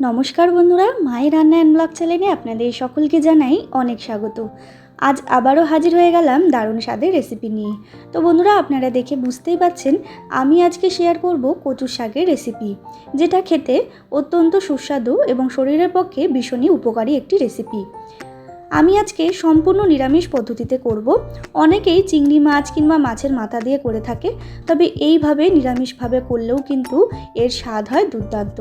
নমস্কার বন্ধুরা মায়ের রান্না অ্যান্ড ব্লগ চ্যানেলে আপনাদের সকলকে জানাই অনেক স্বাগত। আজ আবারও হাজির হয়ে গেলাম দারুণ স্বাদের রেসিপি নিয়ে। তো বন্ধুরা, আপনারা দেখে বুঝতেই পাচ্ছেন, আমি আজকে শেয়ার করব কচুর শাকের রেসিপি যেটা খেতে অত্যন্ত সুস্বাদু এবং শরীরের পক্ষে ভীষণই উপকারী একটি রেসিপি আমি আজকে সম্পূর্ণ নিরামিষ পদ্ধতিতে করব। অনেকেই চিংড়ি মাছ কিংবা মাছের মাথা দিয়ে করে থাকে, তবে এইভাবে নিরামিষভাবে করলেও কিন্তু এর স্বাদ হয় দুর্দান্ত।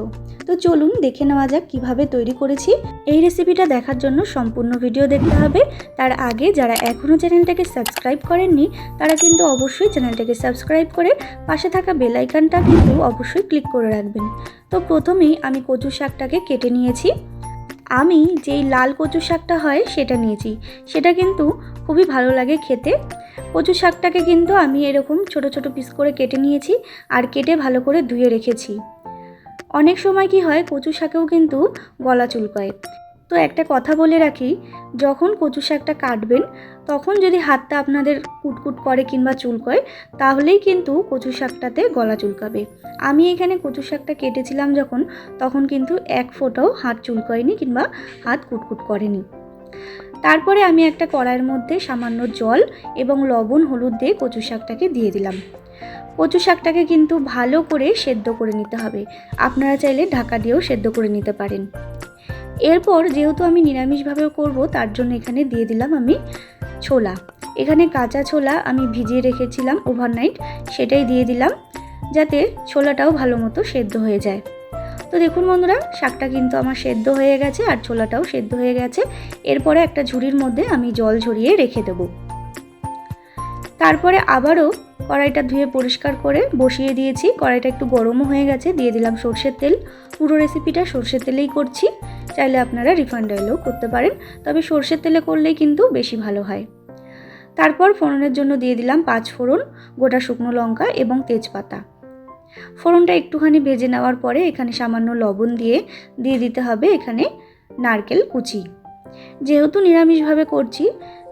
তো চলুন দেখে নেওয়া যাক কীভাবে তৈরি করেছি। এই রেসিপিটা দেখার জন্য সম্পূর্ণ ভিডিও দেখতে হবে। তার আগে যারা এখনও চ্যানেলটাকে সাবস্ক্রাইব করেননি, তারা কিন্তু অবশ্যই চ্যানেলটাকে সাবস্ক্রাইব করে পাশে থাকা বেল আইকনটা কিন্তু অবশ্যই ক্লিক করে রাখবেন। তো প্রথমেই আমি কচু শাকটাকে কেটে নিয়েছি। আমি যেই লাল কচু শাকটা হয় সেটা নিয়েছি। সেটা কিন্তু খুবই ভালো লাগে খেতে। কচু শাকটাকে কিন্তু আমি এরকম ছোট ছোট পিস করে কেটে নিয়েছি আর কেটে ভালো করে ধুয়ে রেখেছি। অনেক সময় কি হয়, কচু শাকেও কিন্তু গলা চুলকায়। তো একটা কথা বলে রাখি, যখন কচু শাকটা কাটবেন, তখন যদি হাতটা আপনাদের কুটকুট করে কিংবা চুলকয়, তাহলেই কিন্তু কচু শাকটাতে গলা চুলকাবে। আমি এখানে কচু শাকটা কেটেছিলাম যখন, তখন কিন্তু এক ফোঁটাও হাত চুলকয়নি কিংবা হাত কুটকুট করেনি। তারপরে আমি একটা কড়াইয়ের মধ্যে সামান্য জল এবং লবণ, হলুদ দিয়ে কচু শাকটাকে দিয়ে দিলাম। কচু শাকটাকে কিন্তু ভালো করে সেদ্ধ করে নিতে হবে। আপনারা চাইলে ঢাকা দিয়েও সেদ্ধ করে নিতে পারেন। এরপর যেহেতু আমি নিরামিষভাবেও করব, তার জন্য এখানে দিয়ে দিলাম আমি ছোলা। এখানে কাঁচা ছোলা আমি ভিজিয়ে রেখেছিলাম ওভারনাইট সেটাই দিয়ে দিলাম যাতে ছোলাটাও ভালো মতো সেদ্ধ হয়ে যায়। তো দেখুন বন্ধুরা, শাকটা কিন্তু আমার সেদ্ধ হয়ে গেছে আর ছোলাটাও সেদ্ধ হয়ে গেছে। এরপরে একটা ঝুড়ির মধ্যে আমি জল ঝরিয়ে রেখে দেব। তারপরে আবারও কড়াইটা ধুয়ে পরিষ্কার করে বসিয়ে দিয়েছি। কড়াইটা একটু গরমও হয়ে গেছে, দিয়ে দিলাম সর্ষের তেল। পুরো রেসিপিটা সর্ষের তেলেই করছি। চাইলে আপনারা রিফান্ড অয়েলেও করতে পারেন, তবে সর্ষের তেলে করলেই কিন্তু বেশি ভালো হয়। তারপর ফোড়নের জন্য দিয়ে দিলাম পাঁচ ফোড়ন, গোটা শুকনো লঙ্কা এবং তেজপাতা। ফোড়নটা একটুখানি ভেজে নেওয়ার পরে এখানে সামান্য লবণ দিয়ে দিয়ে দিতে হবে এখানে নারকেল কুচি। যেহেতু নিরামিষভাবে করছি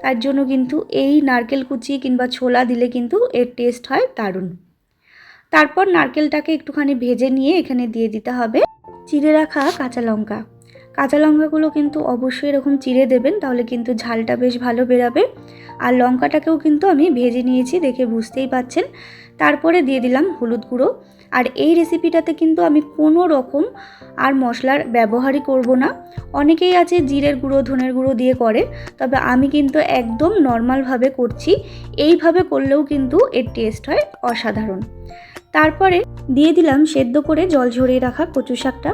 তার জন্য কিন্তু এই নারকেল কুচি কিংবা ছোলা দিলে কিন্তু এর টেস্ট হয় দারুণ। তারপর নারকেলটাকে একটুখানি ভেজে নিয়ে এখানে দিয়ে দিতে হবে। চিড়ে রাখা কাঁচা লঙ্কা। কাঁচা লঙ্কাগুলো কিন্তু অবশ্যই এরকম চিড়ে দেবেন, তাহলে কিন্তু ঝালটা বেশ ভালো বেরাবে। আর লঙ্কাটাকেও কিন্তু আমি ভেজে নিয়েছি দেখে বুঝতেই পাচ্ছেন। তারপরে দিয়ে দিলাম হলুদ গুঁড়ো। আর এই রেসিপিটাতে কিন্তু আমি কোনো রকম আর মশলার ব্যবহারই করব না। অনেকেই আছে জিরের গুঁড়ো, ধনের গুঁড়ো দিয়ে করে, তবে আমি কিন্তু একদম নর্মালভাবে করছি। এইভাবে করলেও কিন্তু এর টেস্ট হয় অসাধারণ। তারপরে দিয়ে দিলাম সেদ্ধ করে জল ঝরিয়ে রাখা কচু শাকটা।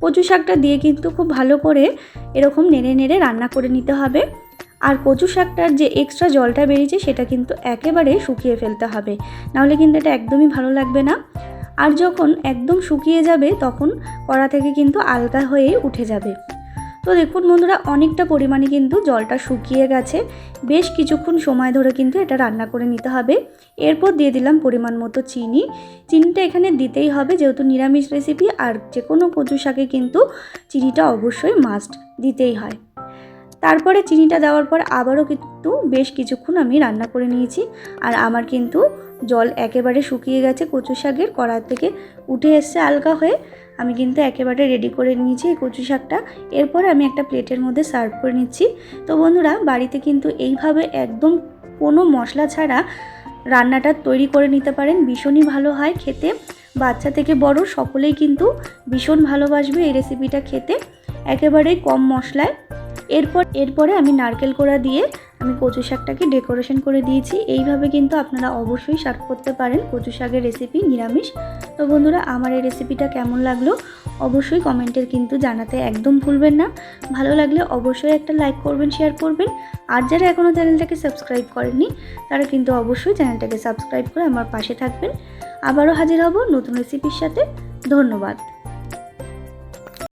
কচু শাকটা দিয়ে কিন্তু খুব ভালো করে এরকম নেড়ে নেড়ে রান্না করে নিতে হবে। আর কচু শাকটার যে এক্সট্রা জলটা বেরিয়েছে সেটা কিন্তু একেবারে শুকিয়ে ফেলতে হবে। নাহলে কিন্তু এটা একদমই ভালো লাগবে না। আর যখন একদম শুকিয়ে যাবে তখন কড়া থেকে কিন্তু আলগা হয়ে উঠে যাবে। তো দেখুন বন্ধুরা, অনেকটা পরিমাণে কিন্তু জলটা শুকিয়ে গেছে। বেশ কিছুক্ষণ সময় ধরে কিন্তু এটা রান্না করে নিতে হবে। এরপর দিয়ে দিলাম পরিমাণ মতো চিনি। চিনিটা এখানে দিতেই হবে, যেহেতু নিরামিষ রেসিপি আর যে কোনো কচু শাকে কিন্তু চিনিটা অবশ্যই মাস্ট দিতেই হয়। তারপরে চিনিটা দেওয়ার পর আবারও কিন্তু বেশ কিছুক্ষণ আমি রান্না করে নিয়েছি। আর আমার কিন্তু জল একেবারে শুকিয়ে গেছে কচু শাকের কড়া থেকে। উঠে এসছে আলগা হয়ে। আমি কিন্তু একেবারে রেডি করে নিয়েছি এই কচু শাকটা। এরপর আমি একটা প্লেটের মধ্যে সার্ভ করে নিচ্ছি। তো বন্ধুরা, বাড়িতে কিন্তু এইভাবে একদম কোনো মশলা ছাড়া রান্নাটা তৈরি করে নিতে পারেন। ভীষণই ভালো হয় খেতে। বাচ্চা থেকে বড় সকলেই কিন্তু ভীষণ ভালোবাসবে এই রেসিপিটা খেতে। একেবারেই কম মশলায়। এরপর, এরপরে আমি নারকেল কোড়া দিয়ে আমি কচু শাকটাকে ডেকোরেশন করে দিয়েছি। এইভাবে কিন্তু আপনারা অবশ্যই সার্ভ করতে পারেন কচু শাকের রেসিপি, নিরামিষ। তো বন্ধুরা, আমার এই রেসিপিটা কেমন লাগল অবশ্যই কমেন্টের কিন্তু জানাতে একদম ভুলবেন না। ভালো লাগলে অবশ্যই একটা লাইক করবেন শেয়ার করবেন। আর যারা এখনও চ্যানেলটাকে সাবস্ক্রাইব করেননি, তারা কিন্তু অবশ্যই চ্যানেলটাকে সাবস্ক্রাইব করে আমার পাশে থাকবেন। আবারও হাজির হব নতুন রেসিপির সাথে। ধন্যবাদ।